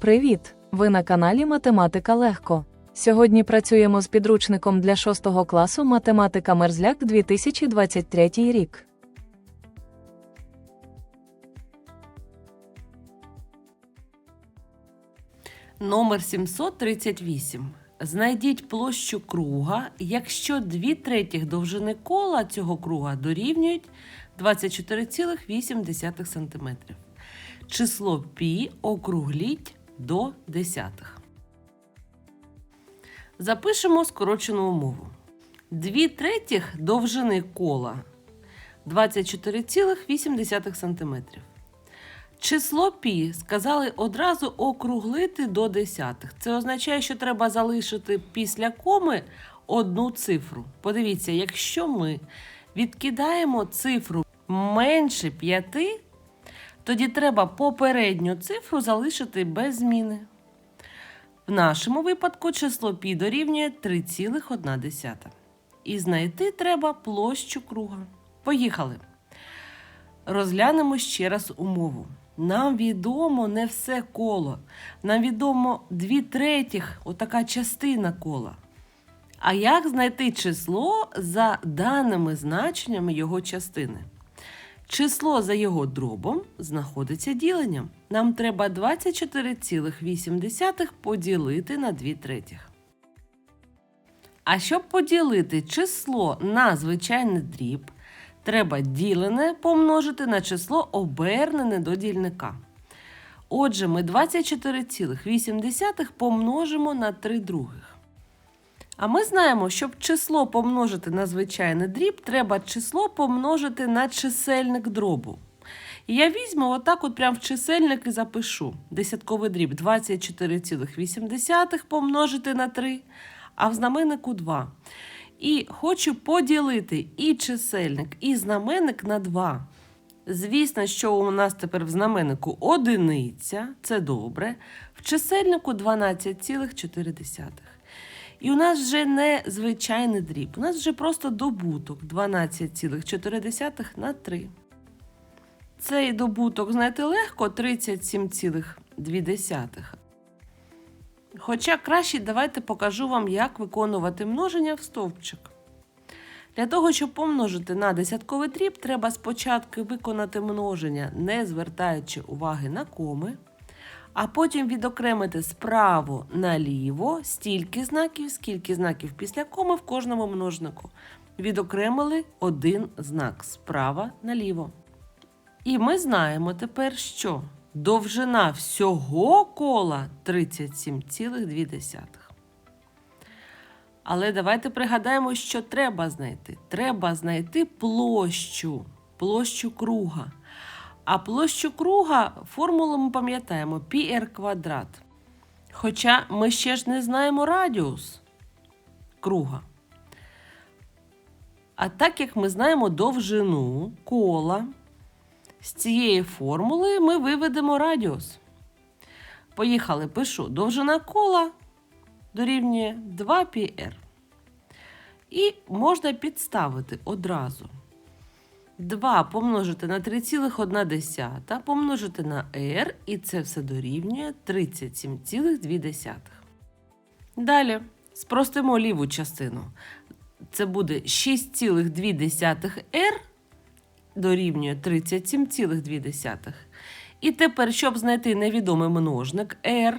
Привіт! Ви на каналі Математика Легко. Сьогодні працюємо з підручником для 6 класу Математика Мерзляк 2023 рік. Номер 738. Знайдіть площу круга, якщо 2 третіх довжини кола цього круга дорівнюють 24,8 см. Число пі округліть до десятих. Запишемо скорочену умову. 2 третіх довжини кола 24,8 см. Число пі сказали одразу округлити до десятих. Це означає, що треба залишити після коми одну цифру. Подивіться, якщо ми відкидаємо цифру менше 5, тоді треба попередню цифру залишити без зміни. В нашому випадку число пі дорівнює 3,1. І знайти треба площу круга. Поїхали. Розглянемо ще раз умову. Нам відомо не все коло. Нам відомо дві третіх, отака частина кола. А як знайти число за даними значеннями його частини? Число за його дробом знаходиться діленням. Нам треба 24,8 поділити на 2 третіх. А щоб поділити число на звичайний дріб, треба ділене помножити на число обернене до дільника. Отже, ми 24,8 помножимо на 3 других. А ми знаємо, щоб число помножити на звичайний дріб, треба число помножити на чисельник дробу. І я візьму отак от прям в чисельник і запишу. Десятковий дріб 24,8 помножити на 3, а в знаменнику 2. І хочу поділити і чисельник, і знаменник на 2. Звісно, що у нас тепер в знаменнику одиниця, це добре, в чисельнику 12,4. І у нас вже не звичайний дріб, у нас вже просто добуток 12,4 на 3. Цей добуток знайти легко 37,2. Хоча краще давайте покажу вам, як виконувати множення в стовпчик. Для того, щоб помножити на десятковий дріб, треба спочатку виконати множення, не звертаючи уваги на коми, а потім відокремити справа наліво стільки знаків, скільки знаків після коми в кожному множнику. Відокремили один знак справа наліво. І ми знаємо тепер, що довжина всього кола 37,2. Але давайте пригадаємо, що треба знайти. Треба знайти площу, площу круга. А площу круга формулу ми пам'ятаємо πr квадрат. Хоча ми ще ж не знаємо радіус круга. А так як ми знаємо довжину кола, з цієї формули ми виведемо радіус. Поїхали, пишу. Довжина кола дорівнює 2πr. І можна підставити одразу. 2 помножити на 3,1 помножити на r, і це все дорівнює 37,2. Далі спростимо ліву частину. Це буде 6,2r дорівнює 37,2. І тепер, щоб знайти невідомий множник r,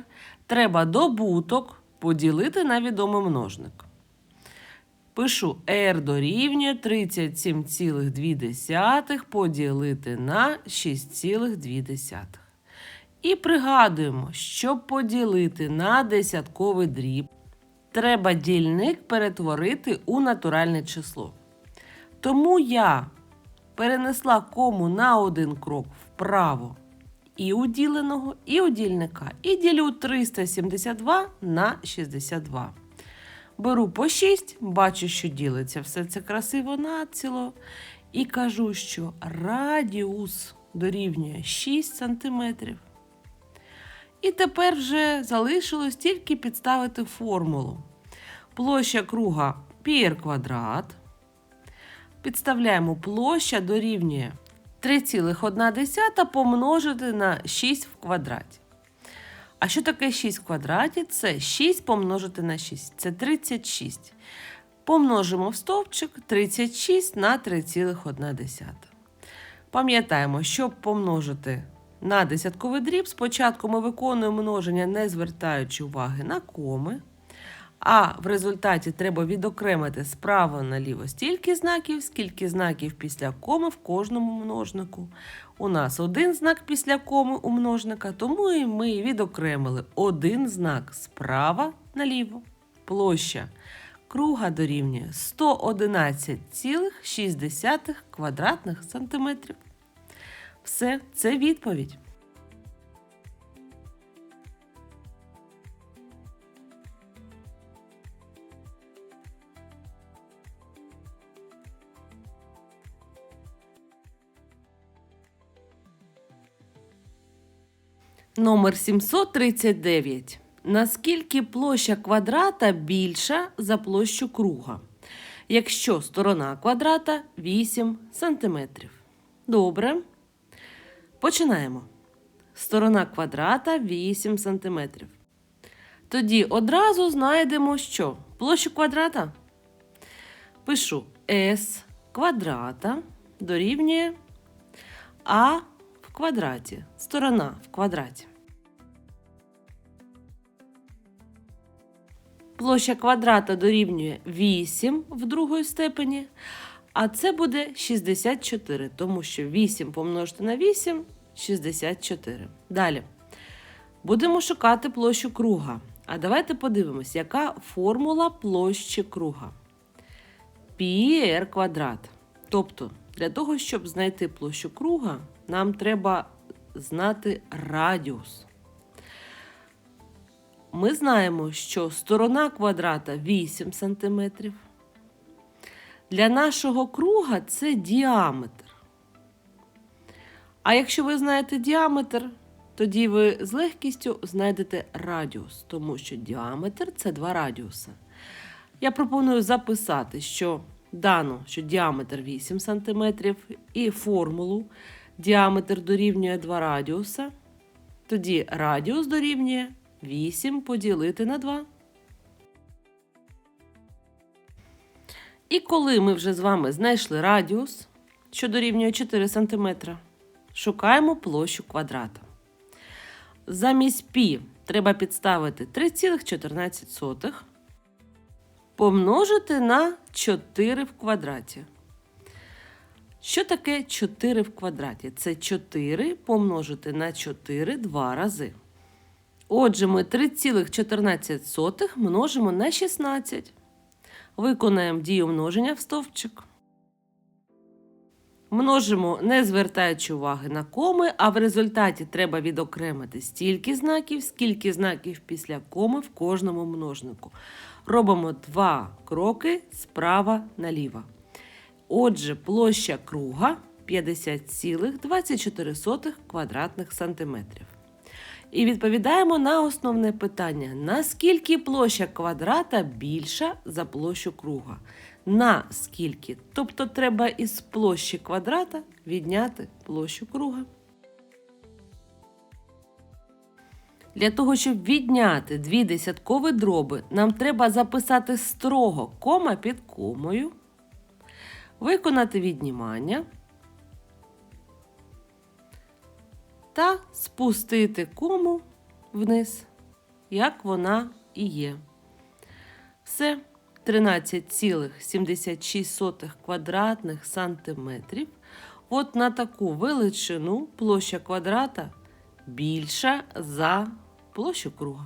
треба добуток поділити на відомий множник. Пишу r дорівнює 37,2 поділити на 6,2. І пригадуємо, щоб поділити на десятковий дріб, треба дільник перетворити у натуральне число. Тому я перенесла кому на один крок вправо і у діленого, і у дільника. І ділю 372 на 62. Беру по 6, бачу, що ділиться все це красиво націло. І кажу, що радіус дорівнює 6 см. І тепер вже залишилось тільки підставити формулу. Площа круга πr квадрат. Підставляємо площа дорівнює 3,1 помножити на 6 в квадраті. А що таке 6 в квадраті? Це 6 помножити на 6. Це 36. Помножимо в стовпчик 36 на 3,1. Пам'ятаємо, щоб помножити на десятковий дріб, спочатку ми виконуємо множення, не звертаючи уваги на коми. А в результаті треба відокремити справа наліво стільки знаків, скільки знаків після коми в кожному множнику. У нас один знак після коми у множника, тому і ми відокремили один знак справа наліво. Площа круга дорівнює 111,6 квадратних сантиметрів. Все, це відповідь. Номер 739. Наскільки площа квадрата більша за площу круга? Якщо сторона квадрата 8 см. Добре. Починаємо. Сторона квадрата 8 см. Тоді одразу знайдемо, що площу квадрата. Пишу s квадрата дорівнює а в квадраті. Сторона в квадраті. Площа квадрата дорівнює 8 в другої степені, а це буде 64, тому що 8 помножити на 8 64. Далі. Будемо шукати площу круга. А давайте подивимось, яка формула площі круга. πr квадрат. Тобто, для того, щоб знайти площу круга, нам треба знати радіус. Ми знаємо, що сторона квадрата 8 см. Для нашого круга це діаметр. А якщо ви знаєте діаметр, тоді ви з легкістю знайдете радіус, тому що діаметр це два радіуса. Я пропоную записати, що дано, що діаметр 8 см, і формулу діаметр дорівнює 2 радіуса. Тоді радіус дорівнює 8 поділити на 2. І коли ми вже з вами знайшли радіус, що дорівнює 4 см, шукаємо площу квадрата. Замість π треба підставити 3,14 помножити на 4 в квадраті. Що таке 4 в квадраті? Це 4 помножити на 4 два рази. Отже, ми 3,14 множимо на 16. Виконаємо дію множення в стовпчик. Множимо, не звертаючи уваги на коми, а в результаті треба відокремити стільки знаків, скільки знаків після коми в кожному множнику. Робимо два кроки справа наліво. Отже, площа круга 50,24 квадратних сантиметрів. І відповідаємо на основне питання: наскільки площа квадрата більша за площу круга? На скільки? Тобто треба із площі квадрата відняти площу круга. Для того, щоб відняти дві десяткові дроби, нам треба записати строго кома під комою, виконати віднімання та спустити кому вниз, як вона і є. Все 13,76 квадратних сантиметрів. От на таку величину площа квадрата більша за площу круга.